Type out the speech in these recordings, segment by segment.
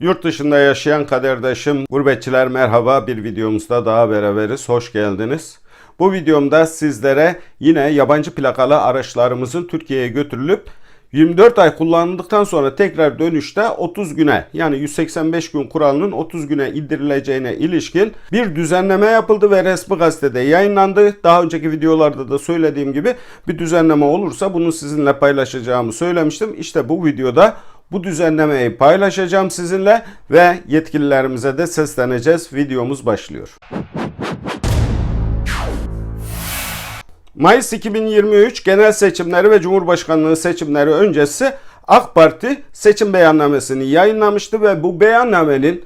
Yurt dışında yaşayan kaderdaşım, gurbetçiler merhaba bir videomuzda daha beraberiz. Hoş geldiniz. Bu videomda sizlere yine yabancı plakalı araçlarımızın Türkiye'ye götürülüp 24 ay kullanıldıktan sonra tekrar dönüşte 30 güne yani 185 gün kuralının 30 güne indirileceğine ilişkin bir düzenleme yapıldı ve resmi gazetede yayınlandı. Daha önceki videolarda da söylediğim gibi bir düzenleme olursa bunu sizinle paylaşacağımı söylemiştim. İşte bu videoda bu düzenlemeyi paylaşacağım sizinle ve yetkililerimize de sesleneceğiz. Videomuz başlıyor. Mayıs 2023 genel seçimleri ve Cumhurbaşkanlığı seçimleri öncesi AK Parti seçim beyannamesini yayınlamıştı ve bu beyannamenin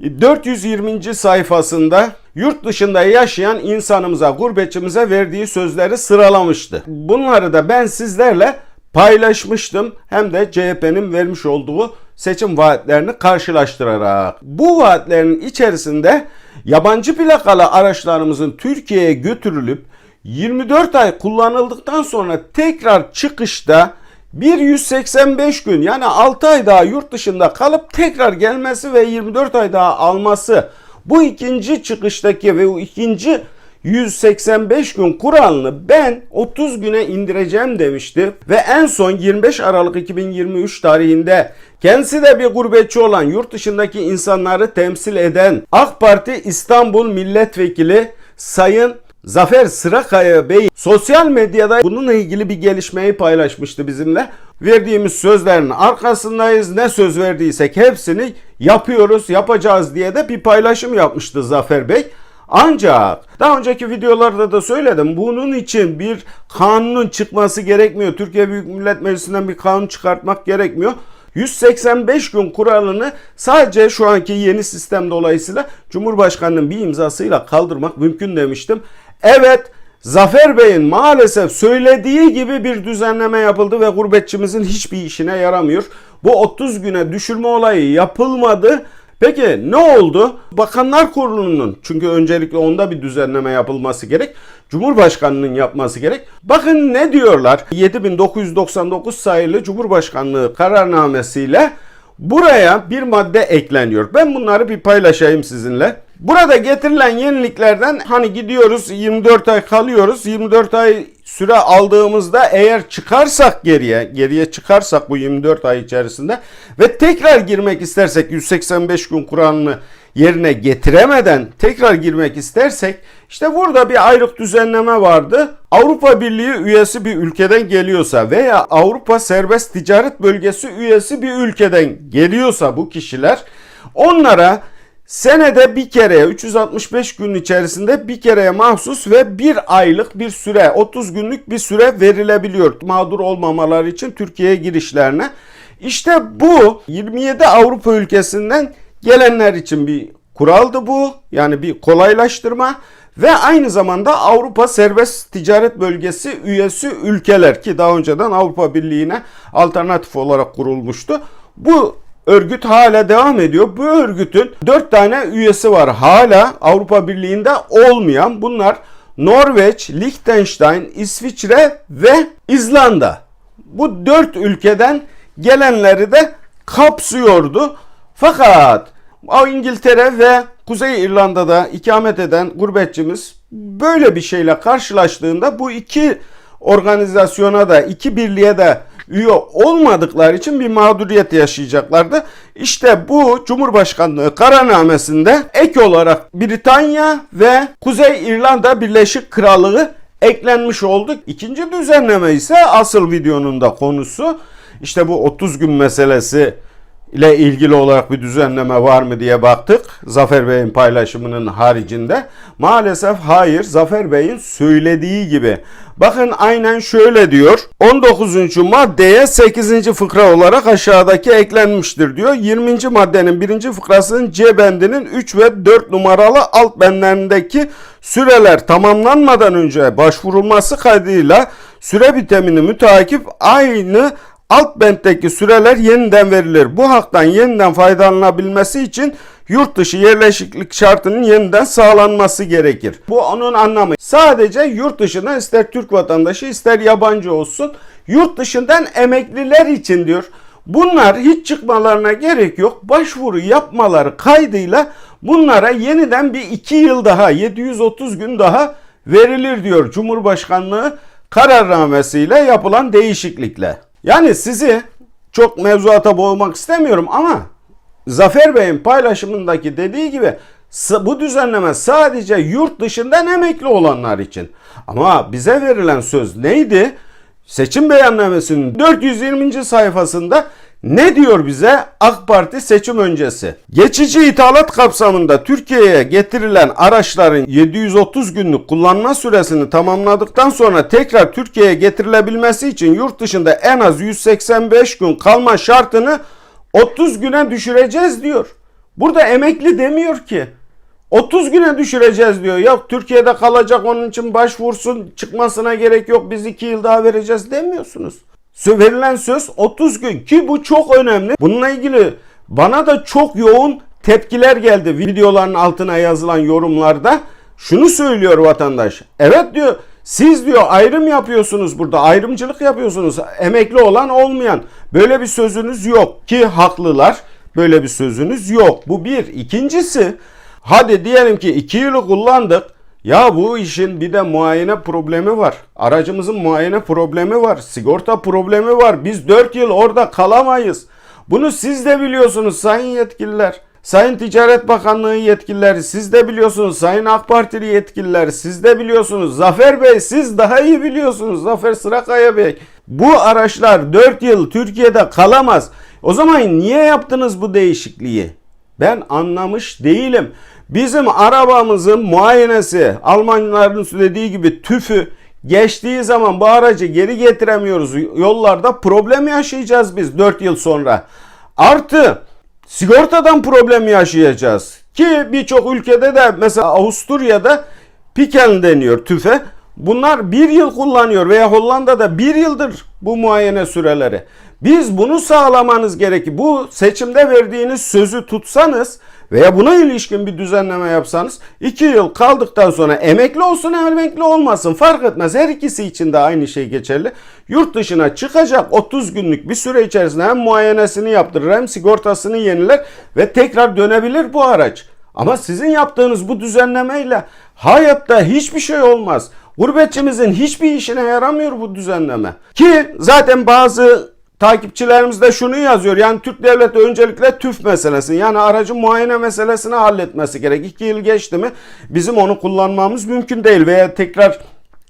420. sayfasında yurt dışında yaşayan insanımıza, gurbetçimize verdiği sözleri sıralamıştı. Bunları da ben sizlerle paylaşmıştım. Hem de CHP'nin vermiş olduğu seçim vaatlerini karşılaştırarak. Bu vaatlerin içerisinde yabancı plakalı araçlarımızın Türkiye'ye götürülüp 24 ay kullanıldıktan sonra tekrar çıkışta bir 185 gün yani 6 ay daha yurt dışında kalıp tekrar gelmesi ve 24 ay daha alması bu ikinci çıkıştaki ve o ikinci 185 gün kuralını ben 30 güne indireceğim demişti ve en son 25 Aralık 2023 tarihinde kendisi de bir gurbetçi olan yurt dışındaki insanları temsil eden AK Parti İstanbul Milletvekili Sayın Zafer Sırakaya Bey sosyal medyada bununla ilgili bir gelişmeyi paylaşmıştı bizimle. Verdiğimiz sözlerin arkasındayız. Ne söz verdiysek hepsini yapıyoruz, yapacağız diye de bir paylaşım yapmıştı Zafer Bey. Ancak daha önceki videolarda da söyledim. Bunun için bir kanunun çıkması gerekmiyor. Türkiye Büyük Millet Meclisi'nden bir kanun çıkartmak gerekmiyor. 185 gün kuralını sadece şu anki yeni sistem dolayısıyla Cumhurbaşkanı'nın bir imzasıyla kaldırmak mümkün demiştim. Evet Zafer Bey'in maalesef söylediği gibi bir düzenleme yapıldı ve gurbetçimizin hiçbir işine yaramıyor. Bu 30 güne düşürme olayı yapılmadı. Peki ne oldu? Bakanlar Kurulu'nun çünkü öncelikle onda bir düzenleme yapılması gerek. Cumhurbaşkanının yapması gerek. Bakın ne diyorlar? 7999 sayılı Cumhurbaşkanlığı kararnamesiyle buraya bir madde ekleniyor. Ben bunları bir paylaşayım sizinle. Burada getirilen yeniliklerden hani gidiyoruz 24 ay kalıyoruz. 24 ay süre aldığımızda eğer çıkarsak geriye, geriye çıkarsak bu 24 ay içerisinde ve tekrar girmek istersek 185 gün kuralını yerine getiremeden tekrar girmek istersek işte burada bir ayrık düzenleme vardı. Avrupa Birliği üyesi bir ülkeden geliyorsa veya Avrupa Serbest Ticaret Bölgesi üyesi bir ülkeden geliyorsa bu kişiler onlara senede bir kereye 365 gün içerisinde bir kereye mahsus ve bir aylık bir süre 30 günlük bir süre verilebiliyor mağdur olmamaları için Türkiye'ye girişlerine. İşte bu 27 Avrupa ülkesinden gelenler için bir kuraldı bu. Yani bir kolaylaştırma ve aynı zamanda Avrupa Serbest Ticaret Bölgesi üyesi ülkeler ki daha önceden Avrupa Birliği'ne alternatif olarak kurulmuştu. Bu örgüt hala devam ediyor. Bu örgütün 4 tane üyesi var. Hala Avrupa Birliği'nde olmayan bunlar Norveç, Liechtenstein, İsviçre ve İzlanda. Bu 4 ülkeden gelenleri de kapsıyordu. Fakat İngiltere ve Kuzey İrlanda'da ikamet eden gurbetçimiz böyle bir şeyle karşılaştığında bu iki organizasyona da iki birliğe de üye olmadıkları için bir mağduriyet yaşayacaklardı. İşte bu Cumhurbaşkanlığı kararnamesinde ek olarak Britanya ve Kuzey İrlanda Birleşik Krallığı eklenmiş oldu. İkinci düzenleme ise asıl videonun da konusu işte bu 30 gün meselesi ile ilgili olarak bir düzenleme var mı diye baktık. Zafer Bey'in paylaşımının haricinde. Maalesef hayır. Zafer Bey'in söylediği gibi. Bakın aynen şöyle diyor. 19. maddeye 8. fıkra olarak aşağıdaki eklenmiştir diyor. 20. maddenin 1. fıkrasının C bendinin 3 ve 4 numaralı alt benlerindeki süreler tamamlanmadan önce başvurulması kaydıyla süre bitimini müteakip aynı alt bentteki süreler yeniden verilir. Bu haktan yeniden faydalanabilmesi için yurt dışı yerleşiklik şartının yeniden sağlanması gerekir. Bu onun anlamı. Sadece yurt dışına ister Türk vatandaşı ister yabancı olsun yurt dışından emekliler için diyor. Bunlar hiç çıkmalarına gerek yok. Başvuru yapmaları kaydıyla bunlara yeniden bir 2 yıl daha 730 gün daha verilir diyor Cumhurbaşkanlığı kararnamesiyle yapılan değişiklikle. Yani sizi çok mevzuata boğmak istemiyorum ama Zafer Bey'in paylaşımındaki dediği gibi bu düzenleme sadece yurt dışından emekli olanlar için. Ama bize verilen söz neydi? Seçim beyannamesinin 420. sayfasında ne diyor bize AK Parti seçim öncesi? Geçici ithalat kapsamında Türkiye'ye getirilen araçların 730 günlük kullanma süresini tamamladıktan sonra tekrar Türkiye'ye getirilebilmesi için yurt dışında en az 185 gün kalma şartını 30 güne düşüreceğiz diyor. Burada emekli demiyor ki. 30 güne düşüreceğiz diyor. Yok Türkiye'de kalacak onun için başvursun çıkmasına gerek yok biz 2 yıl daha vereceğiz demiyorsunuz. Verilen söz 30 gün ki bu çok önemli. Bununla ilgili bana da çok yoğun tepkiler geldi videoların altına yazılan yorumlarda. Şunu söylüyor vatandaş. Evet diyor siz diyor ayrım yapıyorsunuz burada ayrımcılık yapıyorsunuz. Emekli olan olmayan böyle bir sözünüz yok ki haklılar. Böyle bir sözünüz yok. Bu bir. İkincisi Hadi diyelim ki 2 yılı kullandık. Ya bu işin bir de muayene problemi var. Aracımızın muayene problemi var. Sigorta problemi var. Biz 4 yıl orada kalamayız. Bunu siz de biliyorsunuz sayın yetkililer. Sayın Ticaret Bakanlığı yetkilileri siz de biliyorsunuz. Sayın AK Partili yetkililer siz de biliyorsunuz. Zafer Bey siz daha iyi biliyorsunuz. Zafer Sırakaya Bey. Bu araçlar 4 yıl Türkiye'de kalamaz. O zaman niye yaptınız bu değişikliği? Ben anlamış değilim. Bizim arabamızın muayenesi Almanların söylediği gibi tüfü geçtiği zaman bu aracı geri getiremiyoruz. Yollarda problem yaşayacağız biz 4 yıl sonra. Artı sigortadan problem yaşayacağız. Ki birçok ülkede de mesela Avusturya'da Piken deniyor tüfe. Bunlar bir yıl kullanıyor veya Hollanda'da bir yıldır bu muayene süreleri. Biz bunu sağlamanız gerekir. Bu seçimde verdiğiniz sözü tutsanız veya buna ilişkin bir düzenleme yapsanız 2 yıl kaldıktan sonra emekli olsun emekli olmasın fark etmez. Her ikisi için de aynı şey geçerli. Yurt dışına çıkacak 30 günlük bir süre içerisinde hem muayenesini yaptırır hem sigortasını yeniler ve tekrar dönebilir bu araç. Ama sizin yaptığınız bu düzenlemeyle hayatta hiçbir şey olmaz. Gurbetçimizin hiçbir işine yaramıyor bu düzenleme. Ki zaten bazı takipçilerimiz de şunu yazıyor. Yani Türk devleti öncelikle TÜF meselesi yani aracın muayene meselesini halletmesi gerek. İki yıl geçti mi bizim onu kullanmamız mümkün değil veya tekrar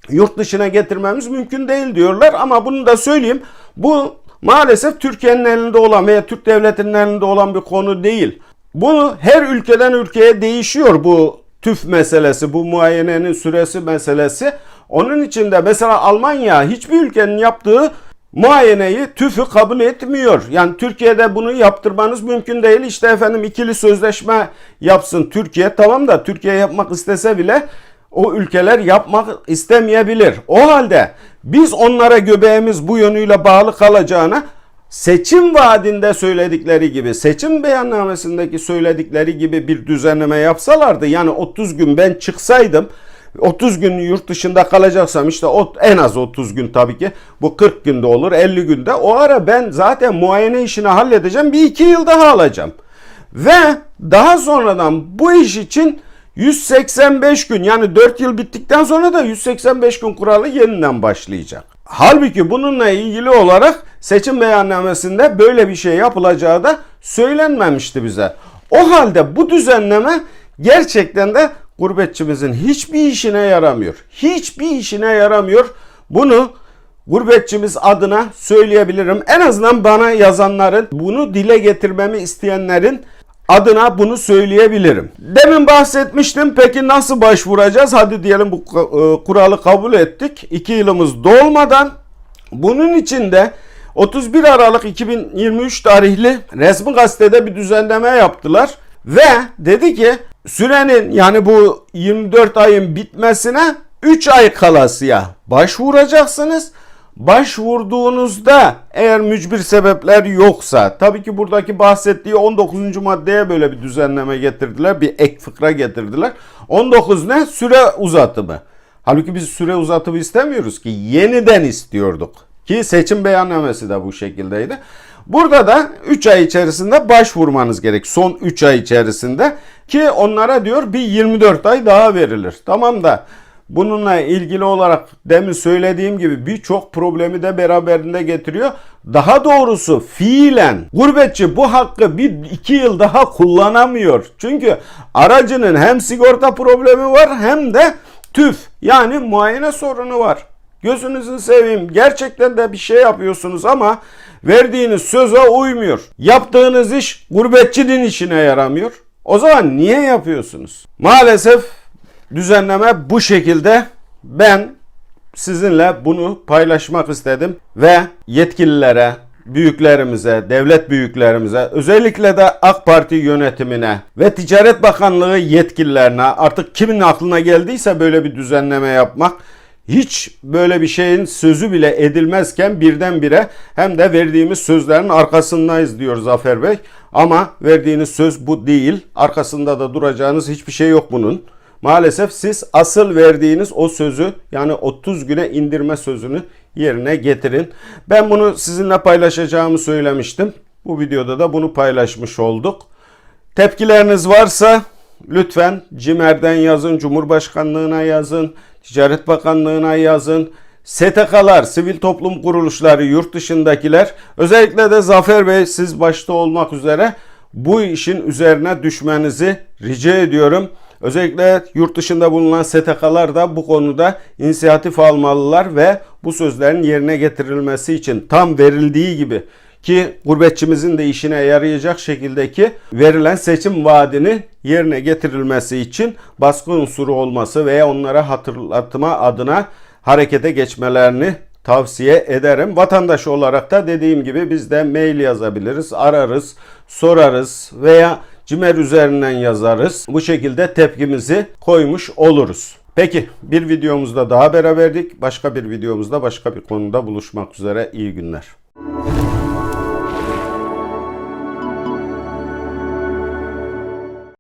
yurt dışına getirmemiz mümkün değil diyorlar. Ama bunu da söyleyeyim. Bu maalesef Türkiye'nin elinde olan veya Türk devletinin elinde olan bir konu değil. Bunu her ülkeden ülkeye değişiyor bu tüf meselesi, bu muayenenin süresi meselesi. Onun için de mesela Almanya hiçbir ülkenin yaptığı muayeneyi tüfü kabul etmiyor. Yani Türkiye'de bunu yaptırmanız mümkün değil. İşte efendim ikili sözleşme yapsın Türkiye. Tamam da Türkiye yapmak istese bile o ülkeler yapmak istemeyebilir. O halde biz onlara göbeğimiz bu yönüyle bağlı kalacağına seçim vaadinde söyledikleri gibi, seçim beyannamesindeki söyledikleri gibi bir düzenleme yapsalardı yani 30 gün ben çıksaydım 30 gün yurt dışında kalacaksam işte en az 30 gün tabii ki. Bu 40 günde olur 50 günde. O ara ben zaten muayene işini halledeceğim. Bir iki yıl daha alacağım. Ve daha sonradan bu iş için 185 gün yani 4 yıl bittikten sonra da 185 gün kuralı yeniden başlayacak. Halbuki bununla ilgili olarak seçim beyannamesinde böyle bir şey yapılacağı da söylenmemişti bize. O halde bu düzenleme gerçekten de gurbetçimizin hiçbir işine yaramıyor. Hiçbir işine yaramıyor. Bunu gurbetçimiz adına söyleyebilirim. En azından bana yazanların, bunu dile getirmemi isteyenlerin adına bunu söyleyebilirim. Demin bahsetmiştim. Peki nasıl başvuracağız? Hadi diyelim bu e, kuralı kabul ettik. 2 yılımız dolmadan bunun için de 31 Aralık 2023 tarihli resmi gazetede bir düzenleme yaptılar ve dedi ki sürenin yani bu 24 ayın bitmesine 3 ay kalasıya başvuracaksınız. Başvurduğunuzda eğer mücbir sebepler yoksa tabii ki buradaki bahsettiği 19. maddeye böyle bir düzenleme getirdiler. Bir ek fıkra getirdiler. 19 ne? Süre uzatımı. Halbuki biz süre uzatımı istemiyoruz ki yeniden istiyorduk. Ki seçim beyannamesi de bu şekildeydi. Burada da 3 ay içerisinde başvurmanız gerek. Son 3 ay içerisinde ki onlara diyor bir 24 ay daha verilir. Tamam da bununla ilgili olarak demin söylediğim gibi birçok problemi de beraberinde getiriyor. Daha doğrusu fiilen gurbetçi bu hakkı bir iki yıl daha kullanamıyor. Çünkü aracının hem sigorta problemi var hem de TÜF yani muayene sorunu var. Gözünüzü seveyim. Gerçekten de bir şey yapıyorsunuz ama verdiğiniz söze uymuyor. Yaptığınız iş gurbetçinin işine yaramıyor. O zaman niye yapıyorsunuz? Maalesef düzenleme bu şekilde. Ben sizinle bunu paylaşmak istedim ve yetkililere, büyüklerimize, devlet büyüklerimize, özellikle de AK Parti yönetimine ve Ticaret Bakanlığı yetkililerine artık kimin aklına geldiyse böyle bir düzenleme yapmak hiç böyle bir şeyin sözü bile edilmezken birdenbire hem de verdiğimiz sözlerin arkasındayız diyor Zafer Bey. Ama verdiğiniz söz bu değil. Arkasında da duracağınız hiçbir şey yok bunun. Maalesef siz asıl verdiğiniz o sözü yani 30 güne indirme sözünü yerine getirin. Ben bunu sizinle paylaşacağımı söylemiştim. Bu videoda da bunu paylaşmış olduk. Tepkileriniz varsa lütfen CİMER'den yazın, Cumhurbaşkanlığına yazın, Ticaret Bakanlığına yazın. STK'lar, sivil toplum kuruluşları, yurt dışındakiler, özellikle de Zafer Bey siz başta olmak üzere bu işin üzerine düşmenizi rica ediyorum. Özellikle yurt dışında bulunan STK'lar da bu konuda inisiyatif almalılar ve bu sözlerin yerine getirilmesi için tam verildiği gibi ki gurbetçimizin de işine yarayacak şekildeki verilen seçim vaadini yerine getirilmesi için baskı unsuru olması veya onlara hatırlatma adına harekete geçmelerini tavsiye ederim. Vatandaş olarak da dediğim gibi biz de mail yazabiliriz, ararız, sorarız veya cimer üzerinden yazarız. Bu şekilde tepkimizi koymuş oluruz. Peki bir videomuzda daha beraberdik. Başka bir videomuzda başka bir konuda buluşmak üzere. İyi günler.